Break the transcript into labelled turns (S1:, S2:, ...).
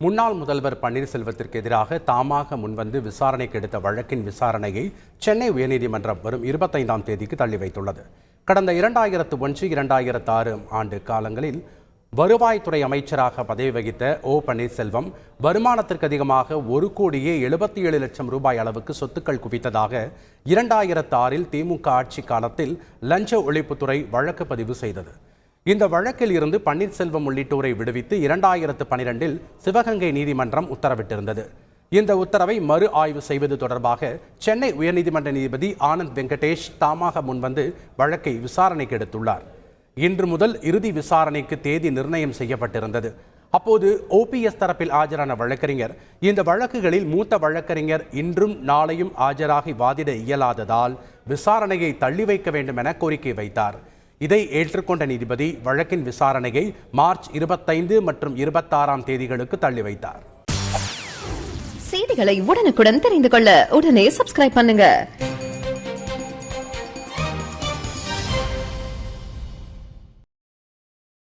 S1: முன்னாள் முதல்வர் பன்னீர்செல்வத்திற்கு எதிராக தாமாக முன்வந்து விசாரணைக்கு எடுத்த வழக்கின் விசாரணையை சென்னை உயர்நீதிமன்றம் வரும் இருபத்தைந்தாம் தேதிக்கு தள்ளி வைத்துள்ளது. கடந்த இரண்டாயிரத்து ஒன்று இரண்டாயிரத்து ஆறு ஆண்டு காலங்களில் வருவாய்த்துறை அமைச்சராக பதவி வகித்த ஓ பன்னீர்செல்வம் வருமானத்திற்கு அதிகமாக ஒரு கோடியே எழுபத்தி ஏழு லட்சம் ரூபாய் அளவுக்கு சொத்துக்கள் குவித்ததாக இரண்டாயிரத்து ஆறில் திமுக ஆட்சி காலத்தில் லஞ்ச ஒழிப்புத்துறை வழக்கு பதிவு செய்தது. இந்த வழக்கில் இருந்து பன்னீர்செல்வம் உள்ளிட்டோரை விடுவித்து இரண்டாயிரத்து பனிரெண்டில் சிவகங்கை நீதிமன்றம் உத்தரவிட்டிருந்தது. இந்த உத்தரவை மறு ஆய்வு செய்வது தொடர்பாக சென்னை உயர்நீதிமன்ற நீதிபதி ஆனந்த் வெங்கடேஷ் தாமாக முன்வந்து வழக்கை விசாரணைக்கு எடுத்துள்ளார். இன்று முதல் இறுதி விசாரணைக்கு தேதி நிர்ணயம் செய்யப்பட்டிருந்தது. அப்போது ஓபிஎஸ் தரப்பில் ஆஜரான வழக்கறிஞர் இந்த வழக்குகளில் மூத்த வழக்கறிஞர் இன்றும் நாளையும் ஆஜராகி வாதிட இயலாததால் விசாரணையை தள்ளி வைக்க வேண்டும் என கோரிக்கை வைத்தார். இதை ஏற்றுக்கொண்ட நீதிபதி வழக்கின் விசாரணையை மார்ச் இருபத்தைந்து மற்றும் இருபத்தாறாம் தேதிகளுக்கு தள்ளி வைத்தார்.
S2: செய்திகளை உடனுக்குடன் தெரிந்து கொள்ள உடனே சப்ஸ்கிரைப் பண்ணுங்க.